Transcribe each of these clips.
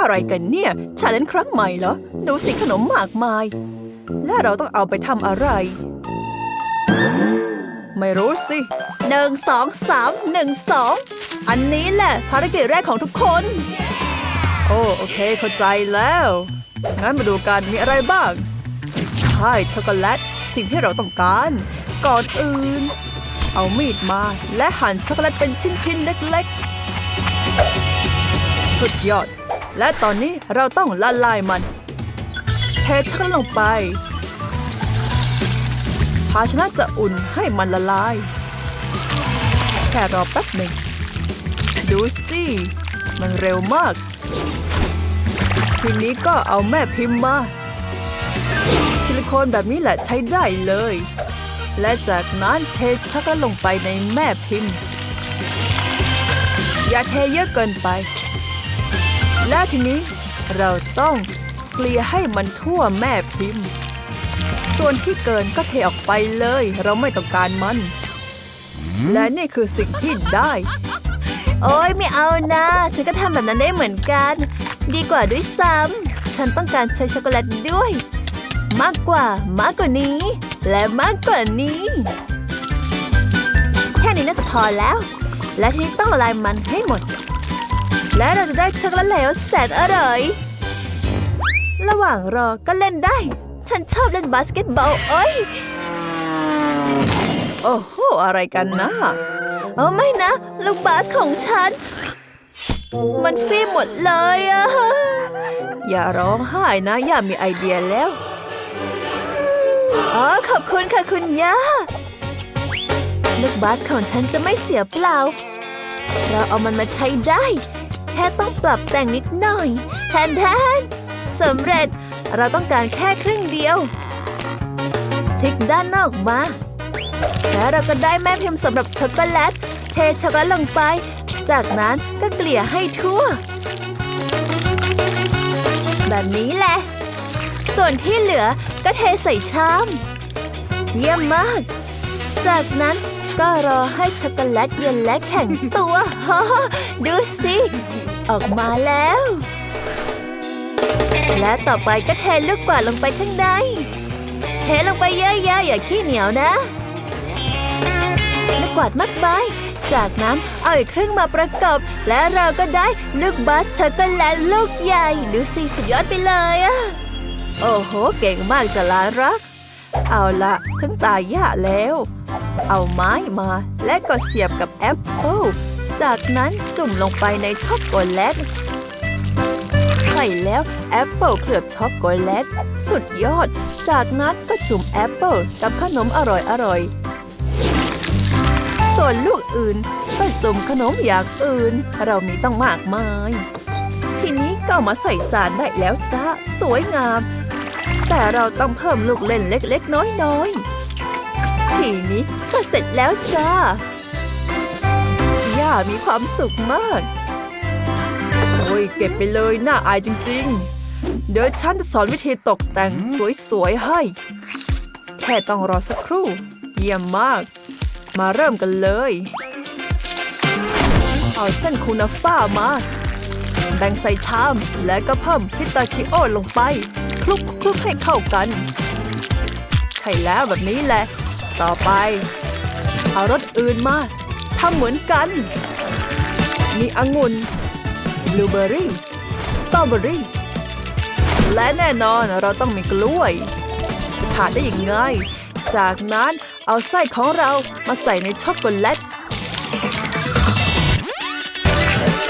อะไรกันเนี่ยชาเลนจ์ครั้งใหม่เหรอดูสิขนมมากมาย และเราต้องเอาไปทำอะไร ไม่รู้สิหนึ่งสองสามหนึ่งสองอันนี้แหละภารกิจแรกของทุกคน โอ้โอเคเข้าใจแล้ว งั้นมาดูกันมีอะไรบ้างใช่ช็อกโกแลตสิ่งที่เราต้องการ ก่อนอื่น เอามีดมาและหั่นช็อกโกแลตเป็นชิ้นๆเล็กๆ สุดยอด และตอนนี้เราต้องละลายมันเทช็อกลงไป ภาชนะจะอุ่นให้มันละลาย แค่รอแป๊บหนึ่ง ดูสิ มันเร็วมาก ทีนี้ก็เอาแม่พิมพ์มาซิลิโคนแบบนี้แหละใช้ได้เลย และจากนั้นเทช็อกโกแลตลงไปในแม่พิมพ์ อย่าเทเยอะเกินไป และทีนี้เราต้องเกลี่ยให้มันทั่วแม่พิมพ์ ส่วนที่เกินก็เทออกไปเลย เราไม่ต้องการมัน และนี่คือสิ่งที่ได้ โอ้ยไม่เอานะ ฉันก็ทำแบบนั้นได้เหมือนกัน ดีกว่าด้วยซ้ำฉันต้องการใช้ช็อกโกแลตด้วย มากกว่ามากกว่านี้ และมากกว่านี้แค่นี้น่าจะพอแล้ว และทีนี้ต้องละลายมันให้หมด และเราจะได้ช็อกโกแลตเหลวแสนอร่อย ระหว่างรอก็เล่นได้ ฉันชอบเล่นบาสเกตบอลเอ้ย โอ้โห อะไรกันนะเออไม่นะ ลูกบาสของฉัน มันฟีหมดเลยอะอย่าร้องไห้นะ อย่ามีไอเดียแล้วอ๋อขอบคุณค่ะคุณย่าลูกบาสของฉันจะไม่เสียเปล่า เราเอามันมาใช้ได้ ค่ต้องปรับแต่งนิดหน่อยแทนแทนสำเร็จเราต้องการแค่ครึ่งเดียวพลิกด้านนอกมา แล้วเราก็ได้แม่พิมพ์สำหรับช็อกโกแลต เทช็อกโกแลตลงไป จากนั้นก็เกลี่ยให้ทั่ว แบบนี้แหละ ส่วนที่เหลือก็เทใส่ชาม เยี่ยมมาก จากนั้นก็รอให้ช็อกโกแลตเย็นและแข็งตัว ดูสิ ออกมาแล้ว และต่อไปก็เทลูกกวาดลงไปข้างใน เทลงไปเยอะๆอย่าขี้เหนียวนะลูกกวาดมากมายจากนั้นเอาอีกครึ่งมาประกบ และเราก็ได้ลูกบัสช็อกโกแลตลูกใหญ่ ดูสิสุดยอดไปเลยอะโอ้โห เก่งมากจะลารัก เอาละถึงตายย่าแล้ว เอาไม้มาและก็เสียบกับแอปเปิล จากนั้นจุ่มลงไปในช็อกโกแลต ใส่แล้วแอปเปิลเคลือบช็อกโกแลต สุดยอด จากนั้นก็จุ่มแอปเปิลกับขนมอร่อยๆส่วนลูกอื่นก็จุ่มขนมอย่างอื่น เรามีต้องมากมาย ทีนี้ก็มาใส่จานได้แล้วจ้าสวยงาม แต่เราต้องเพิ่มลูกเล่นเล็กๆ น้อยๆ ทีนี้ก็เสร็จแล้วจ้าามีความสุขมาก โอ้ยเก็บไปเลยน่าอายจริงๆ เดี๋ยวฉันจะสอนวิธีตกแต่งสวยๆให้ แค่ต้องรอสักครู่ เยี่ยมมาก มาเริ่มกันเลย เอาเส้นคูนาฟ้ามา แบ่งใส่ชามแล้วก็เพิ่มพิตาชิโอลงไป คลุกคลุกให้เข้ากัน ใช่แล้วแบบนี้แหละ ต่อไป เอารสอื่นมา ทำเหมือนกัน มีองุ่นบลูเบอร์รี่ สตรอเบอร์รี่ และแน่นอนเราต้องมีกล้วยจะขาดได้อยังไง จากนั้นเอาไส้ของเรามาใส่ในช็อกโกแลต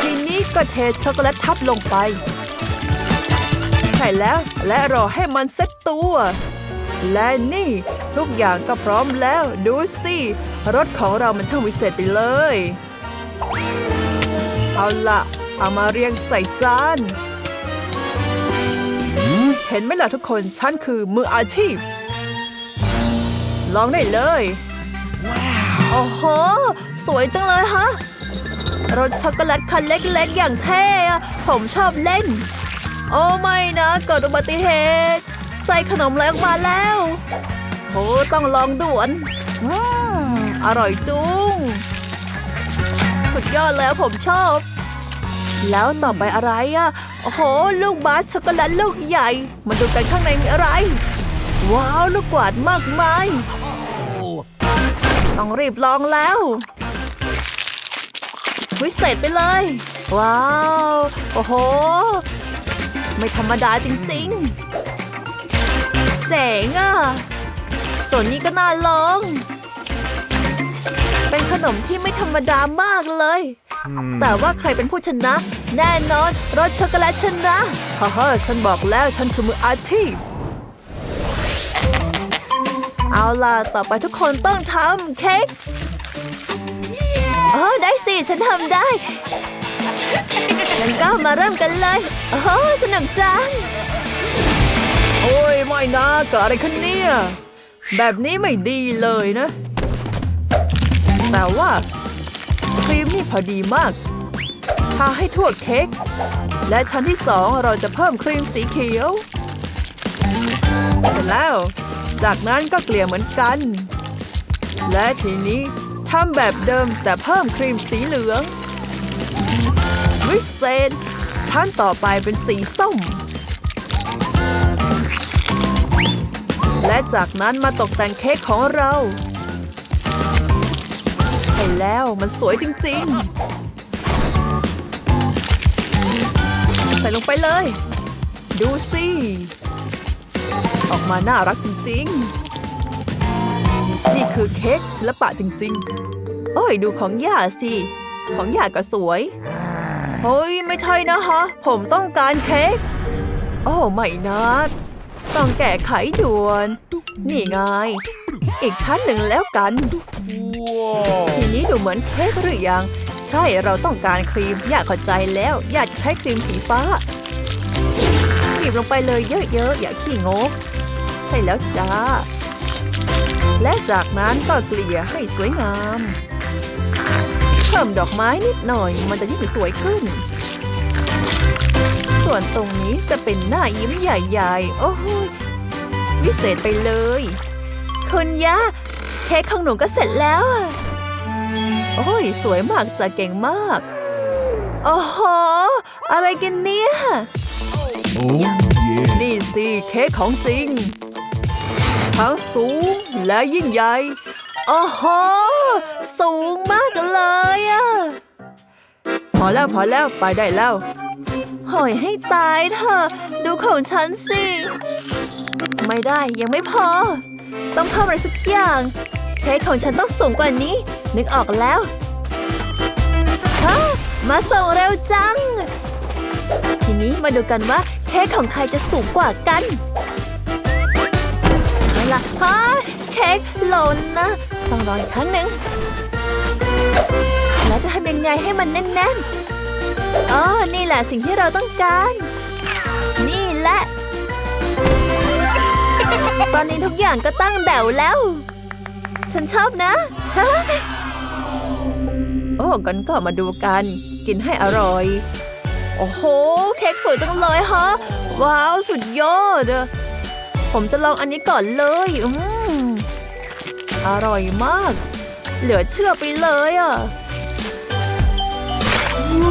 ทีนี้ก็เทช็อกโกแลตทับลงไป ใช่แล้วและรอให้มันเซ็ตตัว และนี่ทุกอย่างก็พร้อมแล้วดูสิรถของเรามันช่างวิเศษไปเลย เอาละเอามาเรียงใส่จาน เห็นไหมล่ะทุกคน ฉันคือมืออาชีพ ลองได้เลย โอ้โห สวยจังเลยฮะ รถช็อกโกแลตคันเล็กๆ อย่างเท่อะผมชอบเล่น โอ้ไม่นะเกิดอุบัติเหตุ ใส่ขนมอะไรออกมาแล้วโอ้ต้องลองด่วนอืม อร่อยจุ้ง สุดยอดแล้วผมชอบ แล้วต่อไปอะไรอะโอ้โห ลูกบาสช็อกโกแลตลูกใหญ่ มาดูกันข้างในมีอะไร ว้าว ลูกกวาดมากมาย ต้องรีบลองแล้ววิเศษไปเลย ว้าว โอ้โห ไม่ธรรมดาจริงๆ เจ๋งอะส่วนนี้ก็น่าลอง เป็นขนมที่ไม่ธรรมดามากเลย แต่ว่าใครเป็นผู้ชนะ แน่นอนรสช็อกโกแลตชนะฮ่าฮ่าฉันบอกแล้วฉันคือมืออาชีพเอาล่ะ ต่อไปทุกคนต้องทำเค้กเออได้สิ ฉันทำได้งั้นก็มาเริ่มกันเลย โอ้โหสนุกจัง โอ้ย ไม่นะเกิดอะไรขึ้นเนี่ย แบบนี้ไม่ดีเลยนะ แต่ว่าครีมนี่พอดีมากทาให้ทั่วเค้ก และชั้นที่สองเราจะเพิ่มครีมสีเขียว เสร็จแล้ว จากนั้นก็เกลี่ยเหมือนกัน และทีนี้ทำแบบเดิมแต่เพิ่มครีมสีเหลือง วิเศษชั้นต่อไปเป็นสีส้ม และจากนั้นมาตกแต่งเค้กของเรา ช่แล้วมันสวยจริง ๆ ใส่ลงไปเลย ดูสิ ออกมาน่ารักจริง ๆ นี่คือเค้กศิลปะจริง ๆ โอ้ยดูของย่าสิ ของย่าก็สวย เฮ้ย ไม่ใช่นะฮะผมต้องการเค้ก โอ้ไม่นะต้องแก้ไขด่วน นี่ไง อีกชั้นหนึ่งแล้วกัน ทีนี้ดูเหมือนเค้กหรือยัง ใช่เราต้องการครีม อยากเข้าใจแล้ว อยากจะใช้ครีมสีฟ้าหยิบลงไปเลยเยอะๆ อย่าขี้งก ใช่แล้วจ้า และจากนั้นก็เกลี่ยให้สวยงาม เพิ่มดอกไม้นิดหน่อย มันจะยิ่งสวยขึ้น ส่วนตรงนี้จะเป็นหน้ายิ้มใหญ่ๆ โอ้โหวิเศษไปเลย คุณย่าเค้กของหนูก็เสร็จแล้วอะโอ้ยสวยมากจะเก่งมากโอ้โหอะไรกันเนี่ย Oh yeah. นี่สิเค้กของจริง ทั้งสูงและยิ่งใหญ่โอ้โหสูงมากเลยอะพอแล้วพอแล้วไปได้แล้วหอยให้ตายเถอะ ดูของฉันสิ ไม่ได้ยังไม่พอ ต้องเพิ่มอะไรสักอย่าง เค้กของฉันต้องสูงกว่านี้ นึกออกแล้วฮะมาส่งเร็วจัง ทีนี้มาดูกันว่าเค้กของใครจะสูงกว่ากันเอาล่ะฮะเค้กหล่นนะ ต้องรออีกครั้งหนึ่งแล้วจะทำยังไงให้มันแน่นๆอ๋อนี่แหละสิ่งที่เราต้องการ นี่แหละ ตอนนี้ทุกอย่างก็ตั้งแถวแล้ว ฉันชอบนะฮะโอ้กันก็มาดูกัน กินให้อร่อย โอ้โห เค้กสวยจังเลยฮะ ว้าว สุดยอดอผมจะลองอันนี้ก่อนเลย อืม อร่อยมาก เหลือเชื่อไปเลยอะ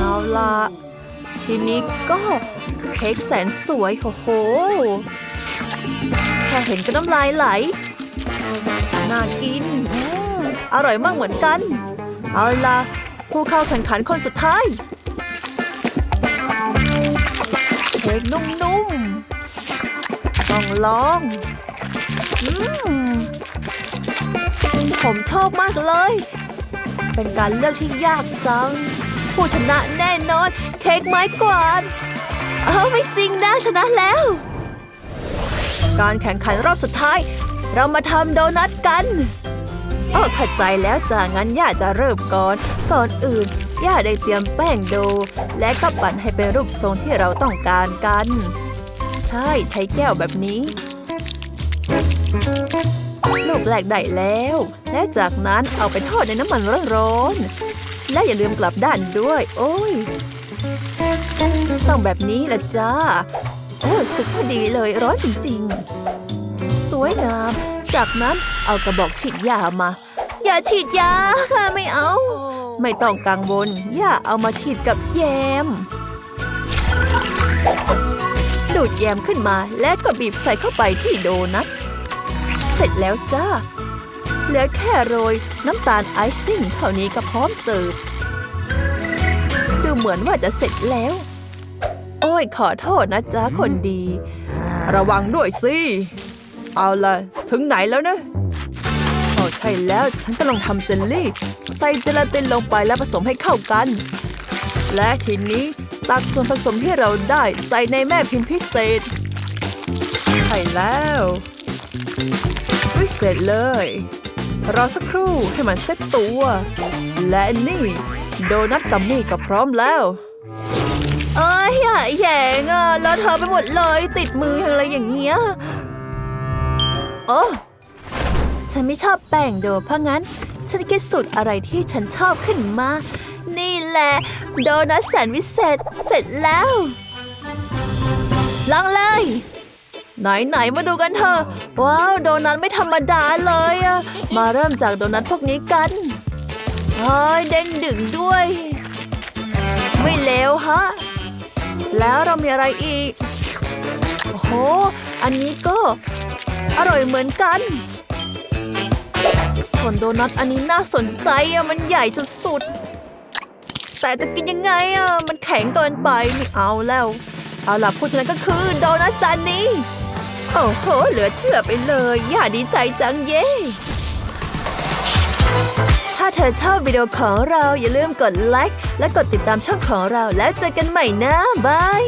เอาละทีนี้ก็เค้กแสนสวย โอ้โห ค่เห็นก็น้ำลายไหล น่ากิน อร่อยมากเหมือนกัน เอาล่ะ ผู้เข้าแข่งขันคนสุดท้ายเค้กนุ่มๆ ต้องลองอืมผมชอบมากเลย เป็นการเลือกที่ยากจัง ผู้ชนะแน่นอน เค้กไม้กวาด เอ้าไม่จริงนะชนะแล้ว การแข่งขันรอบสุดท้าย เรามาทำโดนัทกันอ้อเข้าใจแล้วจ้างั้นย่าจะเริ่มก่อน ก่อนอื่น ย่าได้เตรียมแป้งโด และก็ปั่นให้เป็นรูปทรงที่เราต้องการกัน ใช่ใช้แก้วแบบนี้ ลูกแรกได้แล้ว และจากนั้นเอาไปทอดในน้ำมันร้อนๆและอย่าลืมกลับด้านด้วย โอ้ยต้องแบบนี้ละจ้า โอ้สุกพอดีเลยร้อนจริงๆ สวยงาม จากนั้นเอากระบอกฉีดยามา อย่าฉีดยาค่ะไม่เอา ไม่ต้องกังวลอย่าเอามาฉีดกับแยม ดูดแยมขึ้นมาและก็บีบใส่เข้าไปที่โดนัทเสร็จแล้วจ้าเหลือแค่โรยน้ำตาลไอซิ่งเท่านี้ก็พร้อมเสิร์ฟดูเหมือนว่าจะเสร็จแล้ว โอ้ยขอโทษนะจ๊ะคนดี ระวังด้วยสิ เอาละถึงไหนแล้วนะโอ้ใช่แล้วฉันกำลังทำเจลลี่ ใส่เจลาตินลงไปแล้วผสมให้เข้ากัน และทีนี้ตักส่วนผสมที่เราได้ใส่ในแม่พิมพ์พิเศษ ใช่แล้ววิเศษเลย รอสักครู่ให้มันเซ็ตตัว และนี่ โดนัทกัมมี่ก็พร้อมแล้ว เอ้ยอย่าแยงอะแล้วเธอไปหมดเลย ติดมืออะไรอย่างเงี้ยโอ้ฉันไม่ชอบแป้งโดเพราะงั้น ฉันจะคิดสูตรอะไรที่ฉันชอบขึ้นมา นี่แหละ โดนัทแสนวิเศษเสร็จแล้วลองเลย ไหนไหนๆมาดูกันเถอะ ว้าว โดนัทไม่ธรรมดาเลยอะมาเริ่มจากโดนัทพวกนี้กันเฮ้ยเด้งดึงด้วย ไม่เลวฮะ แล้วเรามีอะไรอีก โอ้โห อันนี้ก็ อร่อยเหมือนกัน ส่วนโดนัทอันนี้น่าสนใจอะมันใหญ่สุดๆ แต่จะกินยังไงอะมันแข็งเกินไปไม่เอาแล้ว เอาล่ะผู้ชนะก็คือโดนัทจานนี้ โอ้โห เหลือเชื่อไปเลย อย่าดีใจจังเย้ ถ้าเธอชอบวิดีโอของเราอย่าลืมกดไลค์และกดติดตามช่องของเราแล้วเจอกันใหม่นะบาย